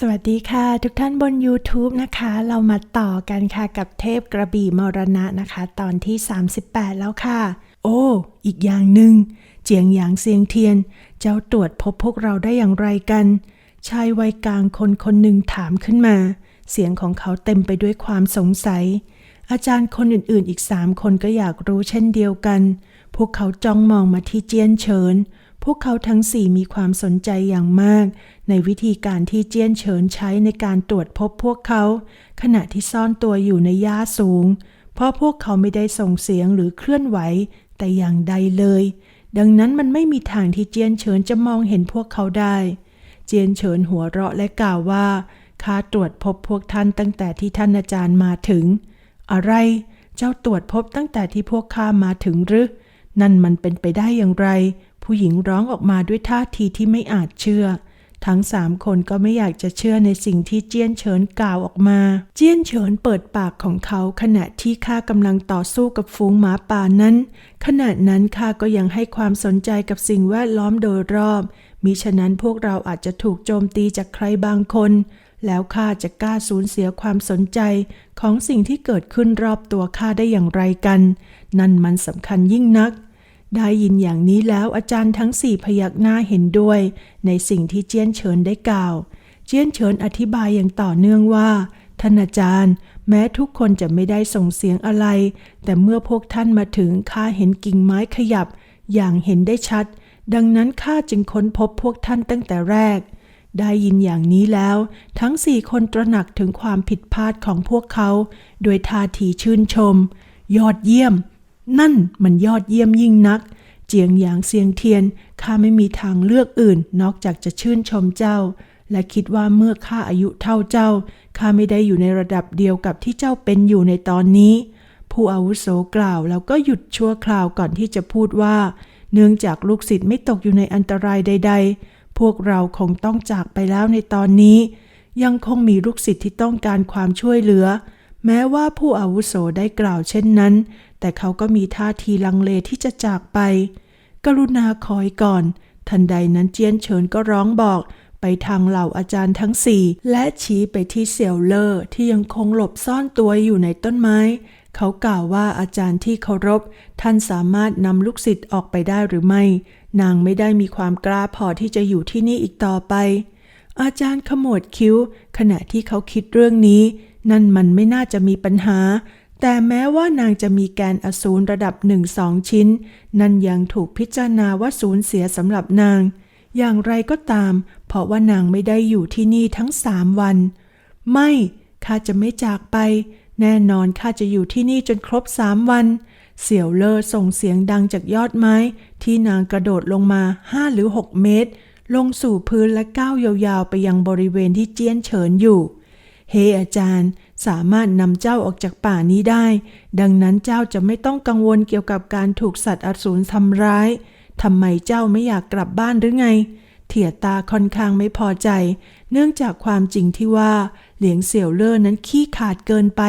สวัสดีค่ะ ทุกท่านบน YouTube นะคะ เรามาต่อกันค่ะกับเทพกระบี่มรณะนะคะ ตอนที่ 38 แล้วค่ะ โอ้ อีกอย่างหนึ่งเจียงหยางเซียงเทียน เจ้าตรวจพบพวกเราได้อย่างไรกัน ชายวัยกลางคนคนหนึ่งถามขึ้นมา เสียงของเขาเต็มไปด้วยความสงสัย อาจารย์คนอื่นๆ อีกสามคนก็อยากรู้เช่นเดียวกัน พวกเขาจ้องมองมาที่เจียนเฉิน พวกเขาทั้งสี่มีความสนใจอย่างมาก ในวิธีการที่เจียนเฉินใช้ในการตรวจพบพวกเขา ขณะที่ซ่อนตัวอยู่ในหญ้าสูง เพราะพวกเขาไม่ได้ส่งเสียงหรือเคลื่อนไหว แต่อย่างใดเลย ดังนั้นมันไม่มีทางที่เจียนเฉินจะมองเห็นพวกเขาได้ เจียนเฉินหัวเราะและกล่าวว่าข้าตรวจพบพวกท่านตั้งแต่ที่ท่านอาจารย์มาถึง อะไร เจ้าตรวจพบตั้งแต่ที่พวกข้ามาถึงหรือ นั่นมันเป็นไปได้อย่างไร ผู้หญิงร้องออกมาด้วยท่าทีที่ไม่อาจเชื่อ ทั้งสามคนก็ไม่อยากจะเชื่อในสิ่งที่เจี้ยนเฉินกล่าวออกมา เจี้ยนเฉินเปิดปากของเขาขณะที่ข้ากำลังต่อสู้กับฝูงหมาป่านั้น ขณะนั้นข้าก็ยังให้ความสนใจกับสิ่งแวดล้อมโดยรอบมิฉะนั้นพวกเราอาจจะถูกโจมตีจากใครบางคน แล้วข้าจะกล้าสูญเสียความสนใจของสิ่งที่เกิดขึ้นรอบตัวข้าได้อย่างไรกัน นั่นมันสำคัญยิ่งนัก ได้ยินอย่างนี้แล้วอาจารย์ทั้งสี่พยักหน้าเห็นด้วย ในสิ่งที่เจียนเฉินได้กล่าว เจียนเฉินอธิบายอย่างต่อเนื่องว่าท่านอาจารย์ แม้ทุกคนจะไม่ได้ส่งเสียงอะไร แต่เมื่อพวกท่านมาถึงข้าเห็นกิ่งไม้ขยับ อย่างเห็นได้ชัด ดังนั้นข้าจึงค้นพบพวกท่านตั้งแต่แรก ได้ยินอย่างนี้แล้ว ทั้งสี่คนตระหนักถึงความผิดพลาดของพวกเขา โดยท่าทีชื่นชม ยอดเยี่ยม นั่นมันยอดเยี่ยมยิ่งนัก เจียงหยางเซียงเทียนข้าไม่มีทางเลือกอื่น นอกจากจะชื่นชมเจ้า และคิดว่าเมื่อข้าอายุเท่าเจ้าข้าไม่ได้อยู่ในระดับเดียวกับที่เจ้าเป็นอยู่ในตอนนี้ ผู้อาวุโสกล่าวแล้วก็หยุดชั่วคราวก่อนที่จะพูดว่า เนื่องจากลูกศิษย์ไม่ตกอยู่ในอันตรายใด ๆ พวกเราคงต้องจากไปแล้วในตอนนี้ ยังคงมีลูกศิษย์ที่ต้องการความช่วยเหลือแม้ว่าผู้อาวุโสได้กล่าวเช่นนั้น แต่เขาก็มีท่าทีลังเลที่จะจากไป กรุณาคอยก่อน ทันใดนั้นเจียนเฉินก็ร้องบอกไปทางเหล่าอาจารย์ทั้งสี่และชี้ไปที่เสี่ยวเลอที่ยังคงหลบซ่อนตัวอยู่ในต้นไม้ เขากล่าวว่าอาจารย์ที่เคารพ ท่านสามารถนำลูกศิษย์ออกไปได้หรือไม่ นางไม่ได้มีความกล้าพอที่จะอยู่ที่นี่อีกต่อไป อาจารย์ขมวดคิ้ว ขณะที่เขาคิดเรื่องนี้ นั่นมันไม่น่าจะมีปัญหา แต่แม้ว่านางจะมีแกนอสูรระดับหนึ่งสองชิ้น นั่นยังถูกพิจารณาว่าสูญเสียสำหรับนาง อย่างไรก็ตาม เพราะว่านางไม่ได้อยู่ที่นี่ทั้งสามวัน ไม่ข้าจะไม่จากไป แน่นอนข้าจะอยู่ที่นี่จนครบสามวัน เสี่ยวเลอส่งเสียงดังจากยอดไม้ ที่นางกระโดดลงมาห้าหรือหกเมตร ลงสู่พื้นและก้าวยาวๆ ไปยังบริเวณที่เจี้ยนเฉินอยู่ เฮ hey, อาจารย์ สามารถนำเจ้าออกจากป่านี้ได้ ดังนั้นเจ้าจะไม่ต้องกังวลเกี่ยวกับการถูกสัตว์อสูรทำร้ายทำไมเจ้าไม่อยากกลับบ้านหรือไง เถียตาค่อนข้างไม่พอใจ เนื่องจากความจริงที่ว่า เหลียงเสี่ยวเล่อนั้นขี้ขาดเกินไป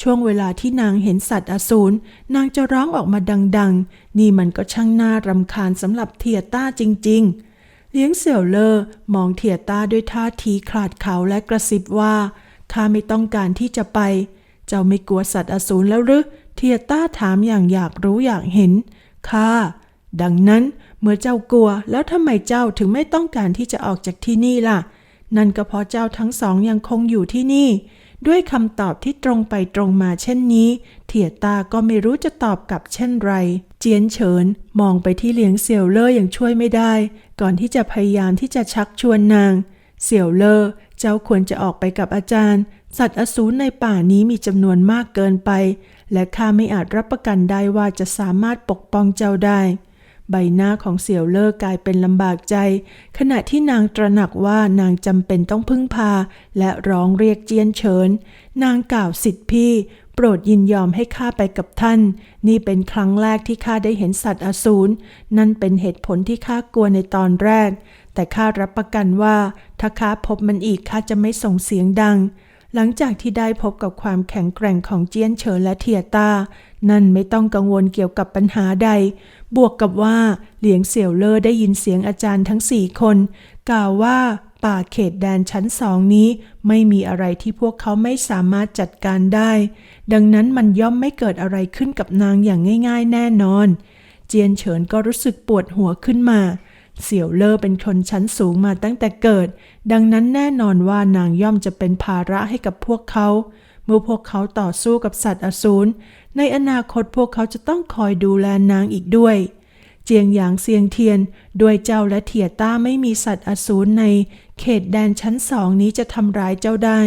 ช่วงเวลาที่นางเห็นสัตว์อสูรนางจะร้องออกมาดัง ๆ นี่มันก็ช่างน่ารำคาญสำหรับเถียต้าจริง ๆ เลี้ยงเสี่ยวเลอมองเถียต้าด้วยท่าทีขลาดเขาและกระซิบว่า ข้าไม่ต้องการที่จะไป เจ้าไม่กลัวสัตว์อสูรแล้วหรือเทียต้าถามอย่างอยากรู้อยากเห็นข้าดังนั้นเมื่อเจ้ากลัวแล้วทำไมเจ้าถึงไม่ต้องการที่จะออกจากที่นี่ล่ะ นั่นก็เพราะเจ้าทั้งสองยังคงอยู่ที่นี่ ด้วยคำตอบที่ตรงไปตรงมาเช่นนี้เทียตาก็ไม่รู้จะตอบกลับเช่นไร เจียนเฉิน มองไปที่เหลียงเสี่ยวเล่ออย่างช่วยไม่ได้ ก่อนที่จะพยายามที่จะชักชวนนาง เสี่ยวเล่อ เจ้าควรจะออกไปกับอาจารย์ สัตว์อสูรในป่านี้มีจำนวนมากเกินไป และข้าไม่อาจรับประกันได้ว่าจะสามารถปกป้องเจ้าได้ ใบหน้าของเสี่ยวเล่อกลายเป็นลำบากใจ ขณะที่นางตระหนักว่านางจำเป็นต้องพึ่งพา และร้องเรียกเจียนเฉิน นางกล่าวสิทธิพี่ รดยินยอมให้ข้าไปกับท่าน นี่เป็นครั้งแรกที่ข้าได้เห็นสัตว์อสูร นั่นเป็นเหตุผลที่ข้ากลัวในตอนแรก แต่ข้ารับประกันว่า ถ้าข้าพบมันอีกข้าจะไม่ส่งเสียงดัง หลังจากที่ได้พบกับความแข็งแกร่งของเจียนเฉินและเทียตา นั่นไม่ต้องกังวลเกี่ยวกับปัญหาใด บวกกับว่าเหลียงเสี่ยวเลอได้ยินเสียงอาจารย์ทั้งสี่คน กล่าวว่าป่าเขตแดนชั้นสองนี้ ไม่มีอะไรที่พวกเขาไม่สามารถจัดการได้ ดังนั้นมันย่อมไม่เกิดอะไรขึ้นกับนางอย่างง่าย ๆ แน่นอน เจียนเฉินก็รู้สึกปวดหัวขึ้นมา เสี่ยวเลอเป็นคนชั้นสูงมาตั้งแต่เกิด ดังนั้นแน่นอนว่านางย่อมจะเป็นภาระให้กับพวกเขาเมื่อพวกเขาต่อสู้กับสัตว์อสูรในอนาคตพวกเขาจะต้องคอยดูแลนางอีกด้วย เจียงหยางเซียงเทียน ด้วยเจ้าและเถียต้าไม่มีสัตว์อสูรในเขตแดนชั้นสองนี้จะทำร้ายเจ้าได้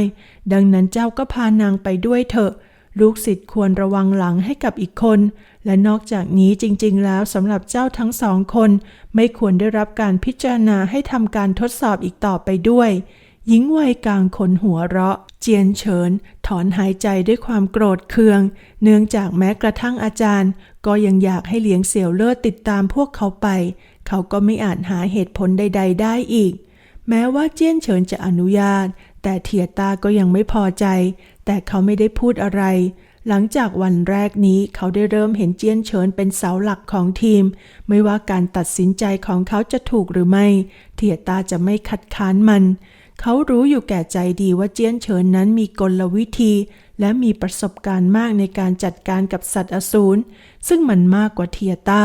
ดังนั้นเจ้าก็พานางไปด้วยเถอะ ลูกศิษย์ควรระวังหลังให้กับอีกคน และนอกจากนี้จริง ๆ แล้วสำหรับเจ้าทั้งสองคน ไม่ควรได้รับการพิจารณาให้ทำการทดสอบอีกต่อไปด้วยหญิงวัยกลางคนหัวเราะ เจียนเฉิน ถอนหายใจด้วยความโกรธเคือง เนื่องจากแม้กระทั่งอาจารย์ ก็ยังอยากให้เลี้ยงเสี่ยวเลิศติดตามพวกเขาไป เขาก็ไม่อาจหาเหตุผลใด ๆ ได้อีก แม้ว่าเจี้ยนเฉินจะอนุญาต แต่เทียตาก็ยังไม่พอใจ แต่เขาไม่ได้พูดอะไร หลังจากวันแรกนี้เขาได้เริ่มเห็นเจี้ยนเฉินเป็นเสาหลักของทีม ไม่ว่าการตัดสินใจของเขาจะถูกหรือไม่เทียตาจะไม่คัดค้านมันเขารู้อยู่แก่ใจดีว่าเจี้ยนเฉินนั้นมีกลวิธี และมีประสบการณ์มากในการจัดการกับสัตว์อสูรซึ่งมันมากกว่าเทียตา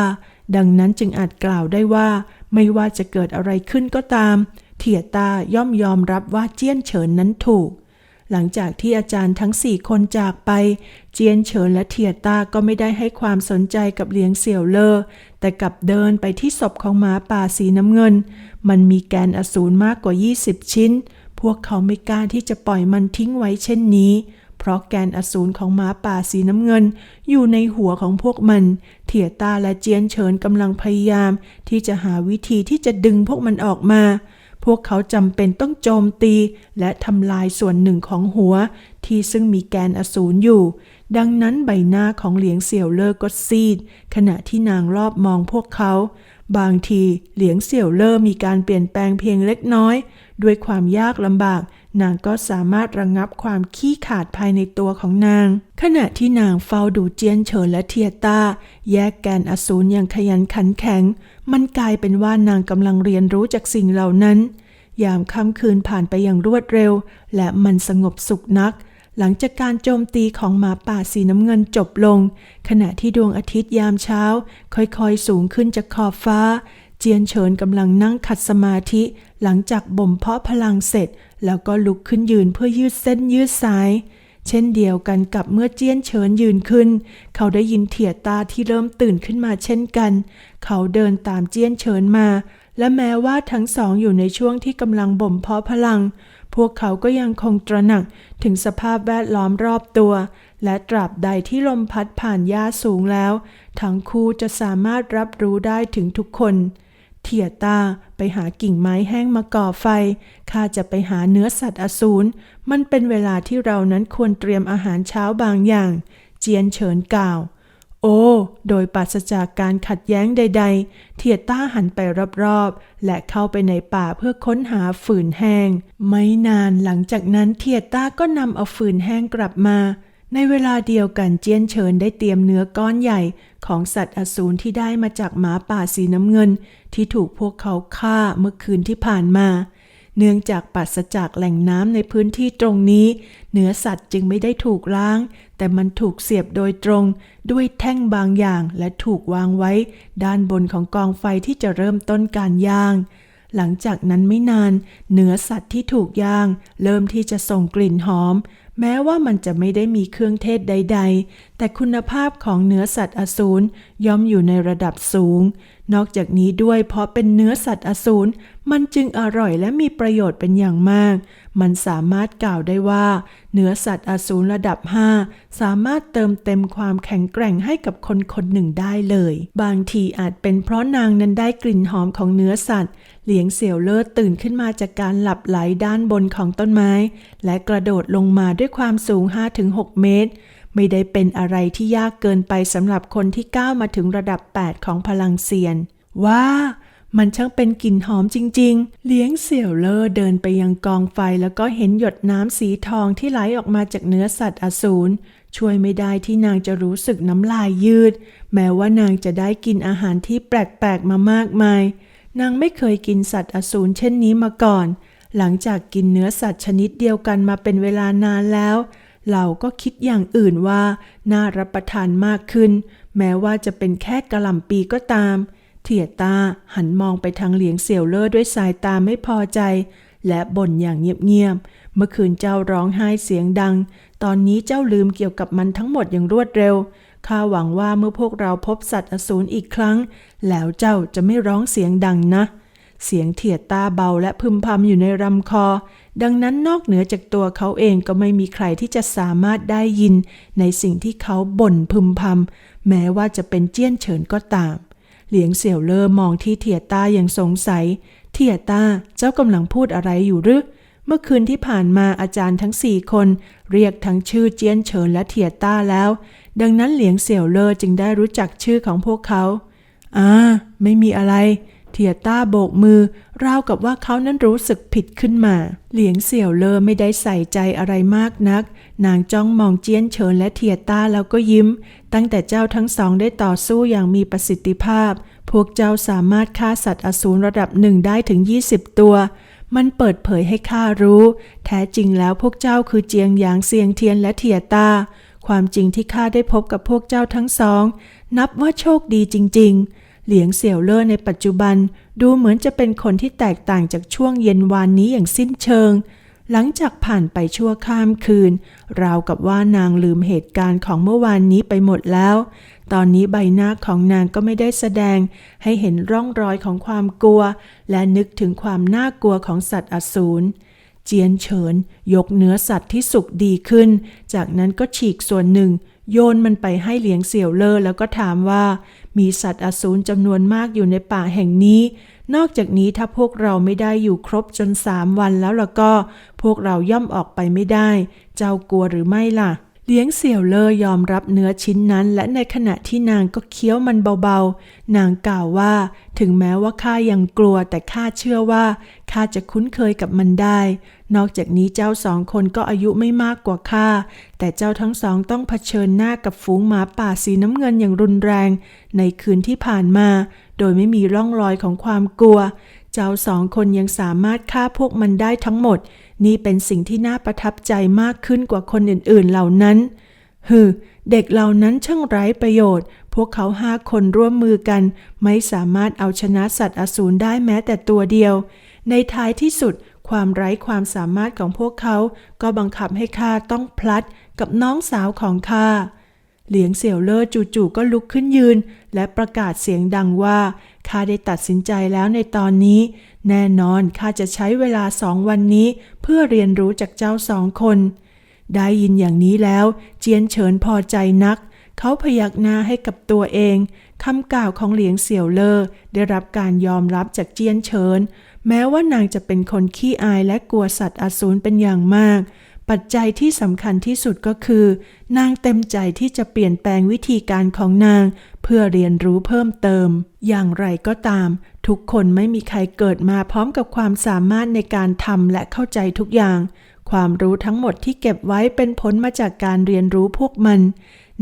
ดังนั้นจึงอาจกล่าวได้ว่า ไม่ว่าจะเกิดอะไรขึ้นก็ตาม เทียตาย่อมยอมรับว่าเจี้ยนเฉินนั้นถูก หลังจากที่อาจารย์ทั้งสี่คนจากไป เจียนเฉินและเทียต้าก็ไม่ได้ให้ความสนใจกับเลี้ยงเสี่ยวเลอแต่กลับเดินไปที่ศพของหมาป่าสีน้ำเงิน มันมีแกนอสูรมากกว่า 20 ชิ้น พวกเขาไม่กล้าที่จะปล่อยมันทิ้งไว้เช่นนี้เพราะแกนอสูรของหมาป่าสีน้ำเงิน อยู่ในหัวของพวกมันเทียตาและเจียนเฉินกำลังพยายาม ที่จะหาวิธีที่จะดึงพวกมันออกมา พวกเขาจำเป็นต้องโจมตี และทำลายส่วนหนึ่งของหัว ที่ซึ่งมีแกนอสูรอยู่ ดังนั้นใบหน้าของเหลียงเสี่ยวเลอก็ซีด ขณะที่นางรอบมองพวกเขาบางทีเหลียงเสี่ยวเลอมีการเปลี่ยนแปลงเพียงเล็กน้อย ด้วยความยากลำบาก นางก็สามารถระงงับความขี้ขาดภายในตัวของนาง ขณะที่นางเฝ้าดูเจียนเฉินและเทียต้า แยกแกนอสูรอย่างขยันขันแข็ง มันกลายเป็นว่านางกำลังเรียนรู้จากสิ่งเหล่านั้น ยามค่ำคืนผ่านไปอย่างรวดเร็ว และมันสงบสุขนัก หลังจากการโจมตีของหมาป่าสีน้ำเงินจบลง ขณะที่ดวงอาทิตย์ยามเช้า ค่อยๆสูงขึ้นจากขอบฟ้า เจียนเฉินกำลังนั่งขัดสมาธิหลังจากบ่มเพาะพลังเสร็จ แล้วก็ลุกขึ้นยืนเพื่อยืดเส้นยืดสาย เช่นเดียวกันกับเมื่อเจียนเฉินยืนขึ้น เขาได้ยินเถียตาที่เริ่มตื่นขึ้นมาเช่นกัน เขาเดินตามเจียนเฉินมา และแม้ว่าทั้งสองอยู่ในช่วงที่กำลังบ่มเพาะพลัง พวกเขาก็ยังคงตระหนักถึงสภาพแวดล้อมรอบตัว และตราบใดที่ลมพัดผ่านหญ้าสูงแล้ว ทั้งคู่จะสามารถรับรู้ได้ถึงทุกคน เทียตาไปหากิ่งไม้แห้งมาก่อไฟ ข้าจะไปหาเนื้อสัตว์อสูร มันเป็นเวลาที่เรานั้นควรเตรียมอาหารเช้าบางอย่าง เจียนเฉินกล่าว โอ้ โดยปราศจากการขัดแย้งใด ๆ เทียต้าหันไปรอบๆ และเข้าไปในป่าเพื่อค้นหาฝืนแห้ง ไม่นานหลังจากนั้นเทียต้าก็นำเอาฝืนแห้งกลับมา ในเวลาเดียวกันเจียนเฉินได้เตรียมเนื้อก้อนใหญ่ของสัตว์อสูรที่ได้มาจากหมาป่าสีน้ำเงิน ที่ถูกพวกเขาฆ่าเมื่อคืนที่ผ่านมา เนื่องจากปราศจากแหล่งน้ำในพื้นที่ตรงนี้ เนื้อสัตว์จึงไม่ได้ถูกล้าง แต่มันถูกเสียบโดยตรง ด้วยแท่งบางอย่างและถูกวางไว้ ด้านบนของกองไฟที่จะเริ่มต้นการย่างหลังจากนั้นไม่นาน เนื้อสัตว์ที่ถูกย่าง เริ่มที่จะส่งกลิ่นหอม แม้ว่ามันจะไม่ได้มีเครื่องเทศใด ๆ แต่คุณภาพของเนื้อสัตว์อสูรย่อมอยู่ในระดับสูง นอกจากนี้ด้วยเพราะเป็นเนื้อสัตว์อสูรมันจึงอร่อยและมีประโยชน์เป็นอย่างมาก มันสามารถกล่าวได้ว่า เนื้อสัตว์อสูรระดับ 5 สามารถเติมเต็มความแข็งแกร่งให้กับคนคนหนึ่งได้เลย บางทีอาจเป็นเพราะนางนั้นได้กลิ่นหอมของเนื้อสัตว์ เหลียงเสี่ยวเลิศตื่นขึ้นมาจากการหลับไหลด้านบนของต้นไม้ และกระโดดลงมาด้วยความสูง 5-6 เมตร ไม่ได้เป็นอะไรที่ยากเกินไปสำหรับคนที่ก้าวมาถึงระดับ 8 ของพลังเซียน ว้า มันช่างเป็นกลิ่นหอมจริง ๆ เลี้ยงเสี่ยวเลอเดินไปยังกองไฟแล้วก็เห็นหยดน้ำสีทองที่ไหลออกมาจากเนื้อสัตว์อสูรช่วยไม่ได้ที่นางจะรู้สึกน้ำลายยืด แม้ว่านางจะได้กินอาหารที่แปลกๆมามากมาย นางไม่เคยกินสัตว์อสูรเช่นนี้มาก่อน หลังจากกินเนื้อสัตว์ชนิดเดียวกันมาเป็นเวลานานแล้ว เราก็คิดอย่างอื่นว่า น่ารับประทานมากขึ้น แม้ว่าจะเป็นแค่กระหล่ำปีก็ตาม เทียตาหันมองไปทางเหลียงเสี่ยวเล่อด้วยสายตาไม่พอใจ และบ่นอย่างเงียบๆ เมื่อคืนเจ้าร้องไห้เสียงดัง ตอนนี้เจ้าลืมเกี่ยวกับมันทั้งหมดอย่างรวดเร็ว ข้าหวังว่าเมื่อพวกเราพบสัตว์อสูรอีกครั้ง แล้วเจ้าจะไม่ร้องเสียงดังนะ เสียงเถียดตาเบาและพึมพำอยู่ในลำคอ ดังนั้นนอกเหนือจากตัวเขาเองก็ไม่มีใครที่จะสามารถได้ยิน ในสิ่งที่เขาบ่นพึมพำแม้ว่าจะเป็นเจี้ยนเฉินก็ตาม เหลียงเสี่ยวเลอมองที่เถียตาอย่างสงสัย เถียตาเจ้ากำลังพูดอะไรอยู่หรือเมื่อคืนที่ผ่านมาอาจารย์ทั้งสี่คน เรียกทั้งชื่อเจียนเฉินและเถียต้าแล้ว ดังนั้นเหลียงเสี่ยวเลอจึงได้รู้จักชื่อของพวกเขาอ่าไม่มีอะไร เทียต้าโบกมือ ราวกับว่าเขานั้นรู้สึกผิดขึ้นมา เหลียงเสี่ยวเลอไม่ได้ใส่ใจอะไรมากนัก นางจ้องมองเจียนเฉินและเทียต้าแล้วก็ยิ้ม ตั้งแต่เจ้าทั้งสองได้ต่อสู้อย่างมีประสิทธิภาพ พวกเจ้าสามารถฆ่าสัตว์อสูรระดับหนึ่งได้ถึง 20 ตัว มันเปิดเผยให้ข้ารู้ แท้จริงแล้วพวกเจ้าคือเจียงหยางเซียงเทียนและเทียต้าความจริงที่ข้าได้พบกับพวกเจ้าทั้งสอง นับว่าโชคดีจริง ๆ เหลียงเสี่ยวเล่อในปัจจุบันดูเหมือนจะเป็นคนที่แตกต่างจากช่วงเย็นวานนี้อย่างสิ้นเชิง หลังจากผ่านไปชั่วข้ามคืน ราวกับว่านางลืมเหตุการณ์ของเมื่อวานนี้ไปหมดแล้ว ตอนนี้ใบหน้าของนางก็ไม่ได้แสดง ให้เห็นร่องรอยของความกลัว และนึกถึงความน่ากลัวของสัตว์อสูรเจียนเฉิน ยกเนื้อสัตว์ที่สุกดีขึ้น จากนั้นก็ฉีกส่วนหนึ่ง โยนมันไปให้เหลียงเสี่ยวเลอแล้วก็ถามว่า มีสัตว์อสูรจำนวนมากอยู่ในป่าแห่งนี้ นอกจากนี้ถ้าพวกเราไม่ได้อยู่ครบจนสามวันแล้วล่ะก็ พวกเราย่อมออกไปไม่ได้ เจ้ากลัวหรือไม่ล่ะ เลี้ยงเสี่ยวเลอยอมรับเนื้อชิ้นนั้น และในขณะที่นางก็เคี้ยวมันเบาๆ นางกล่าวว่า ถึงแม้ว่าข้ายังกลัวแต่ข้าเชื่อว่าข้าจะคุ้นเคยกับมันได้ นอกจากนี้เจ้าสองคนก็อายุไม่มากกว่าข้า แต่เจ้าทั้งสองต้องเผชิญหน้ากับฝูงหมาป่าสีน้ำเงินอย่างรุนแรง ในคืนที่ผ่านมา โดยไม่มีร่องรอยของความกลัว เจ้าสองคนยังสามารถฆ่าพวกมันได้ทั้งหมด นี่เป็นสิ่งที่น่าประทับใจมากขึ้นกว่าคนอื่นๆเหล่านั้นฮึเด็กเหล่านั้นช่างไร้ประโยชน์ พวกเขาห้าคนร่วมมือกัน ไม่สามารถเอาชนะสัตว์อสูรได้แม้แต่ตัวเดียว ในท้ายที่สุดความไร้ความสามารถของพวกเขา ก็บังคับให้ข้าต้องพลัดกับน้องสาวของข้า เหลียงเสี่ยวเล่อจู่ๆก็ลุกขึ้นยืน และประกาศเสียงดังว่าข้าได้ตัดสินใจแล้วในตอนนี้ แน่นอนข้าจะใช้เวลาสองวันนี้ เพื่อเรียนรู้จากเจ้าสองคน ได้ยินอย่างนี้แล้ว เจียนเฉินพอใจนัก เขาพยักหน้าให้กับตัวเองคำกล่าวของเหลียงเสี่ยวเลอได้รับการยอมรับจากเจียนเฉิน แม้ว่านางจะเป็นคนขี้อายและกลัวสัตว์อสูรเป็นอย่างมาก ปัจจัยที่สำคัญที่สุดก็คือ นางเต็มใจที่จะเปลี่ยนแปลงวิธีการของนาง เพื่อเรียนรู้เพิ่มเติม อย่างไรก็ตาม ทุกคนไม่มีใครเกิดมาพร้อมกับความสามารถในการทำและเข้าใจทุกอย่าง ความรู้ทั้งหมดที่เก็บไว้เป็นผลมาจากการเรียนรู้พวกมัน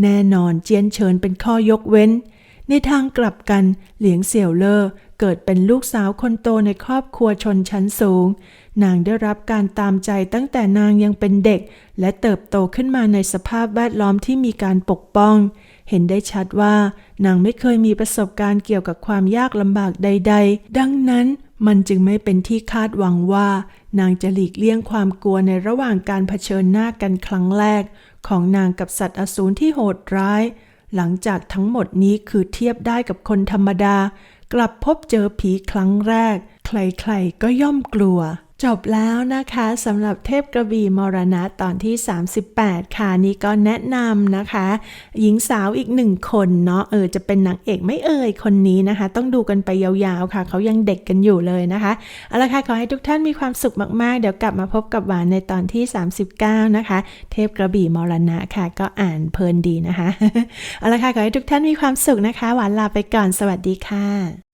แน่นอนเจียนเฉินเป็นข้อยกเว้น ในทางกลับกันเหลียงเสี่ยวเลอเกิดเป็นลูกสาวคนโตในครอบครัวชนชั้นสูง นางได้รับการตามใจตั้งแต่นางยังเป็นเด็ก และเติบโตขึ้นมาในสภาพแวดล้อมที่มีการปกป้อง เห็นได้ชัดว่านางไม่เคยมีประสบการณ์เกี่ยวกับความยากลำบากใด ๆ ดังนั้นมันจึงไม่เป็นที่คาดหวังว่า นางจะหลีกเลี่ยงความกลัวในระหว่างการเผชิญหน้ากันครั้งแรก ของนางกับสัตว์อสูรที่โหดร้าย หลังจากทั้งหมดนี้คือเทียบได้กับคนธรรมดา กลับพบเจอผีครั้งแรก ใครๆก็ย่อมกลัว จบแล้วนะคะสำหรับเทพกระบี่มรณะตอนที่ 38 ค่ะนี่ก็แนะนำนะคะ หญิงสาวอีกหนึ่งคนเนาะเออจะเป็นนางเอกไม่เอ่ยคนนี้นะคะ ต้องดูกันไปยาวๆค่ะ เขายังเด็กกันอยู่เลยนะคะเอาละค่ะขอให้ทุกท่านมีความสุขมากๆ เดี๋ยวกลับมาพบกับหวานในตอนที่ 39 นะคะ เทพกระบี่มรณะค่ะ ก็อ่านเพลินดีนะคะเอาละค่ะขอให้ทุกท่านมีความสุขนะคะ หวานลาไปก่อนสวัสดีค่ะ